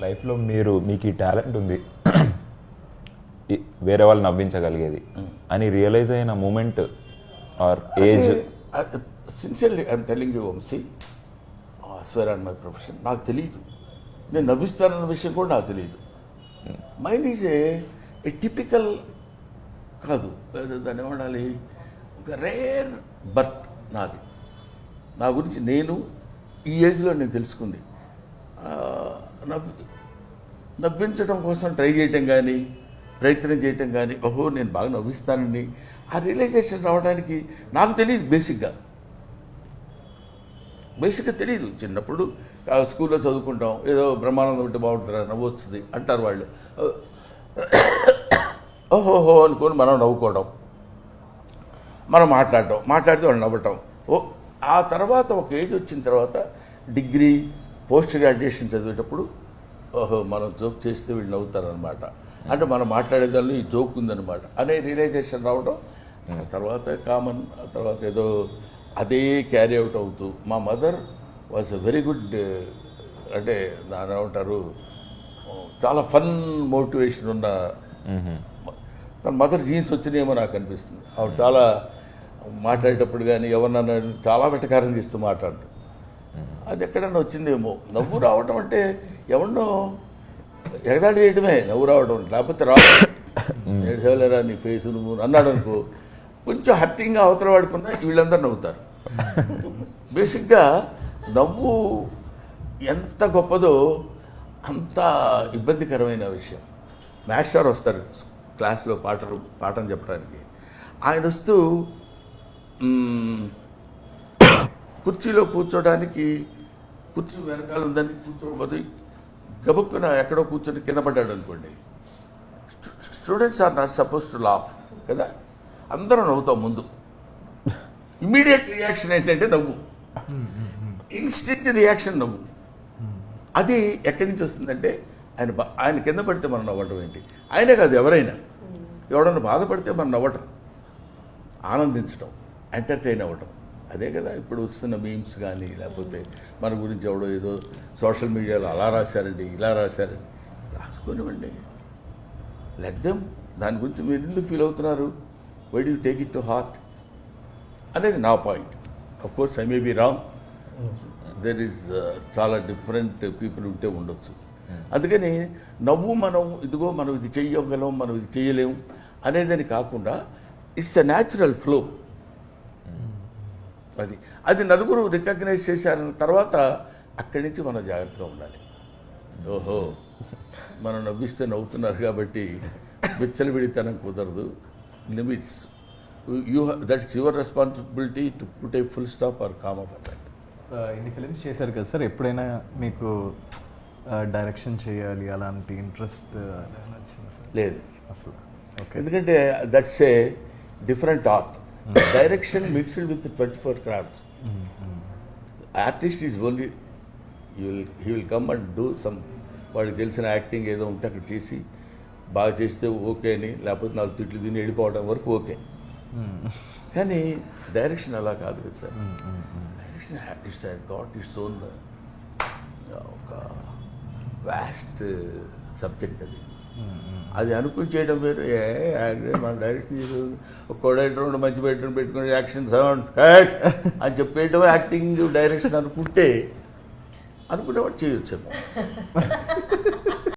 లైఫ్లో మీరు మీకు ఈ టాలెంట్ ఉంది. వేరే వాళ్ళు నవ్వించగలిగేది. అని రియలైజ్ అయిన moment or age sincerely I'm telling you Vamshi swear and my profession నాకు తెలియదు నేను నవ్విస్తానన్న విషయం కూడా నాకు తెలియదు మైండ్ ఈజ్ ఏ టిపికల్ కాదు దాన్ని ఏమనాలి ఒక రేర్ బర్త్ నాది. నా గురించి నేను ఈ ఏజ్లో నేను తెలుసుకుంది. నవ్వు నవ్వించడం కోసం ట్రై చేయటం కానీ ప్రయత్నం చేయటం కానీ ఓహో నేను బాగా నవ్విస్తానని ఆ రియలైజేషన్ రావడానికి నాకు తెలియదు బేసిక్గా బేసిక్గా తెలియదు చిన్నప్పుడు స్కూల్లో చదువుకుంటాం ఏదో బ్రహ్మానందం ఉంటే బాగుంటుందా నవ్వు వస్తుంది అంటారు వాళ్ళు. ఓహోహో అనుకొని మనం నవ్వుకోవడం మనం మాట్లాడటం మాట్లాడితే వాళ్ళు నవ్వటం. ఓ ఆ తర్వాత ఒక ఏజ్ వచ్చిన తర్వాత డిగ్రీ పోస్ట్ గ్రాడ్యుయేషన్ చదివేటప్పుడు ఓహో మనం జోక్ చేస్తే వీళ్ళు నవ్వుతారనమాట అంటే మనం మాట్లాడేదాన్ని ఈ జోక్ ఉందన్నమాట. అనే రియలైజేషన్ రావడం తర్వాత కామన్ తర్వాత ఏదో అదే క్యారీ అవుట్ అవుతూ మా mother was a very good అంటే దాని ఏమంటారు చాలా ఫన్ మోటివేషన్ ఉన్న తన మదర్ జీన్స్ వచ్చినాయేమో నాకు అనిపిస్తుంది. ఆవిడ చాలా మాట్లాడేటప్పుడు కానీ ఎవరినన్నా చాలా వెటకారం చేస్తూ మాట్లాడుతుంది అది ఎక్కడన్నా వచ్చిందేమో. నవ్వు రావటం అంటే ఎవరినో ఎగదాడి చేయటమే నవ్వు రావడం లేకపోతే రావు ఏడ్చేవలేరా నీ ఫేస్ నువ్వు అన్నాడు అనుకో. కొంచెం హర్టింగ్గా అవతల వాడుకున్నా వీళ్ళందరూ నవ్వుతారు. బేసిక్గా నవ్వు ఎంత గొప్పదో అంత ఇబ్బందికరమైన విషయం. మాస్టర్ వస్తారు క్లాస్లో పాటలు పాఠం చెప్పడానికి. ఆయన వస్తూ కుర్చీలో కూర్చోడానికి కుర్చీ వెనకాల ఉందని కూర్చోకపోతే గబుక్కున ఎక్కడో కూర్చొని కింద పడ్డాడు అనుకోండి. Students are not suppose to laugh కదా? అందరం నవ్వుతాం ముందు. ఇమీడియట్ రియాక్షన్ ఏంటంటే నవ్వు. ఇన్స్టెంట్ రియాక్షన్ నవ్వు. అది ఎక్కడి నుంచి వస్తుందంటే ఆయన ఆయన కింద పడితే మనం నవ్వటం ఏంటి? ఆయనే కాదు ఎవరైనా. ఎవడన్నా బాధపడితే మనం నవ్వటం. ఆనందించటం ఎంటర్టైన్ అవ్వటం. అదే కదా ఇప్పుడు వస్తున్న మీమ్స్ కానీ లేకపోతే మన గురించి ఎవడో ఏదో సోషల్ మీడియాలో అలా రాశారండి ఇలా రాశారండి రాసుకునివ్వండి. లెట్ దెమ్ దాని గురించి మీరు ఎందుకు ఫీల్ అవుతున్నారు? Why do take it to heart అనేది నా point of course I may be wrong there is చాలా డిఫరెంట్ పీపుల్ ఉంటే ఉండొచ్చు. అందుకని నవ్వు మనం ఇదిగో మనం ఇది చెయ్యగలం మనం ఇది చేయలేము అనేదని కాకుండా ఇట్స్ అ న్యాచురల్ ఫ్లో అది. అది నలుగురు రికగ్నైజ్ చేశారన్న తర్వాత అక్కడి నుంచి మనం జాగ్రత్తగా ఉండాలి. ఓహో మనం నవ్విస్తే నవ్వుతున్నారు కాబట్టి విచ్చలవిడితనం కుదరదు. Limits you that's your responsibility to put a full stop or calm of that ఇన్ని ఫిలిమ్స్ చేశారు కదా సార్. ఎప్పుడైనా మీకు డైరెక్షన్ చేయాలి? అలాంటి ఇంట్రెస్ట్ సార్? లేదు. అసలు. ఓకే ఎందుకంటే that's a different art direction mixed with twenty four crafts artist is only you will he will come and do some వాడికి తెలిసిన యాక్టింగ్ ఏదో ఉంటే అక్కడ చేసి బాగా చేస్తే ఓకే అని లేకపోతే నాలుగు తిట్లు తిని వెళ్ళిపోవడం వరకు ఓకే. కానీ డైరెక్షన్ అలా కాదు కదా sir. Direction it's got its own ఒక వ్యాస్ట్ సబ్జెక్ట్ uh, అది. అది అనుకుని చేయడం వేరు. ఏ మన డైరెక్షన్ చేసేది ఒక రెండు మంచి బెడ్రూమ్ పెట్టుకుని యాక్షన్ సౌండ్ హ్యాట్ అని చెప్పేయడం యాక్టింగ్ డైరెక్షన్ అనుకుంటే అనుకునేవాడు చేయొచ్చు